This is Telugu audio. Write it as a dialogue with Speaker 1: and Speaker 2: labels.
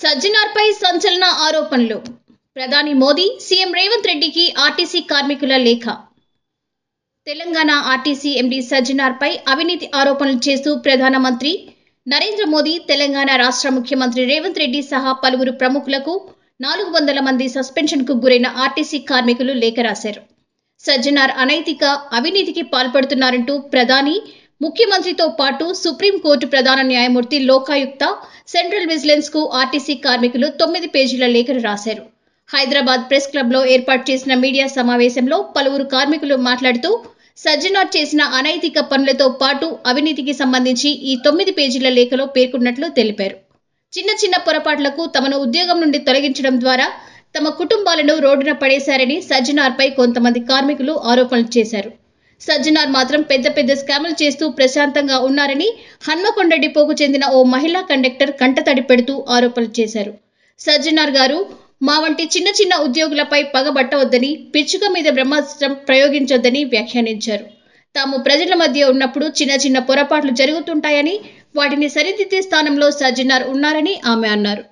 Speaker 1: సజ్జనార్పై సంచలన ఆరోపణలు. ప్రధాని మోదీ సీఎం రేవంత్ రెడ్డికి ఆర్టీసీ కార్మికుల లేఖ. తెలంగాణ ఆర్టీసీ ఎండీ సజ్జనార్పై అవినీతి ఆరోపణలు చేస్తూ ప్రధానమంత్రి నరేంద్ర మోదీ తెలంగాణ రాష్ట్ర ముఖ్యమంత్రి రేవంత్ రెడ్డి సహా పలువురు ప్రముఖులకు నాలుగు వందల మంది సస్పెన్షన్కు గురైన ఆర్టీసీ కార్మికులు లేఖ రాశారు. సజ్జనార్ అనైతిక అవినీతికి పాల్పడుతున్నారంటూ ప్రధాని ముఖ్యమంత్రితో పాటు సుప్రీంకోర్టు ప్రధాన న్యాయమూర్తి లోకాయుక్త సెంట్రల్ విజిలెన్స్కు ఆర్టీసీ కార్మికులు తొమ్మిది పేజీల లేఖను రాశారు. హైదరాబాద్ ప్రెస్ క్లబ్లో ఏర్పాటు చేసిన మీడియా సమావేశంలో పలువురు కార్మికులు మాట్లాడుతూ సజ్జనార్ చేసిన అనైతిక పనులతో పాటు అవినీతికి సంబంధించి ఈ తొమ్మిది పేజీల లేఖలో పేర్కొన్నట్లు తెలిపారు. చిన్న చిన్న పొరపాట్లకు తమను ఉద్యోగం నుండి తొలగించడం ద్వారా తమ కుటుంబాలను రోడ్డున పడేశారని సజ్జనార్పై కొంతమంది కార్మికులు ఆరోపణలు చేశారు. సజ్జనార్ మాత్రం పెద్ద పెద్ద స్కాములు చేస్తూ ప్రశాంతంగా ఉన్నారని హన్మకొండ డిపోకు చెందిన ఓ మహిళా కండక్టర్ కంటతడి పెడుతూ ఆరోపణలు చేశారు. సజ్జనార్ గారు మా వంటి చిన్న చిన్న ఉద్యోగులపై పగబట్టవద్దని పిచ్చుక మీద బ్రహ్మాస్త్రం ప్రయోగించొద్దని వ్యాఖ్యానించారు. తాము ప్రజల మధ్య ఉన్నప్పుడు చిన్న చిన్న పొరపాట్లు జరుగుతుంటాయని వాటిని సరిదిద్దే స్థానంలో సజ్జనార్ ఉన్నారని ఆమె అన్నారు.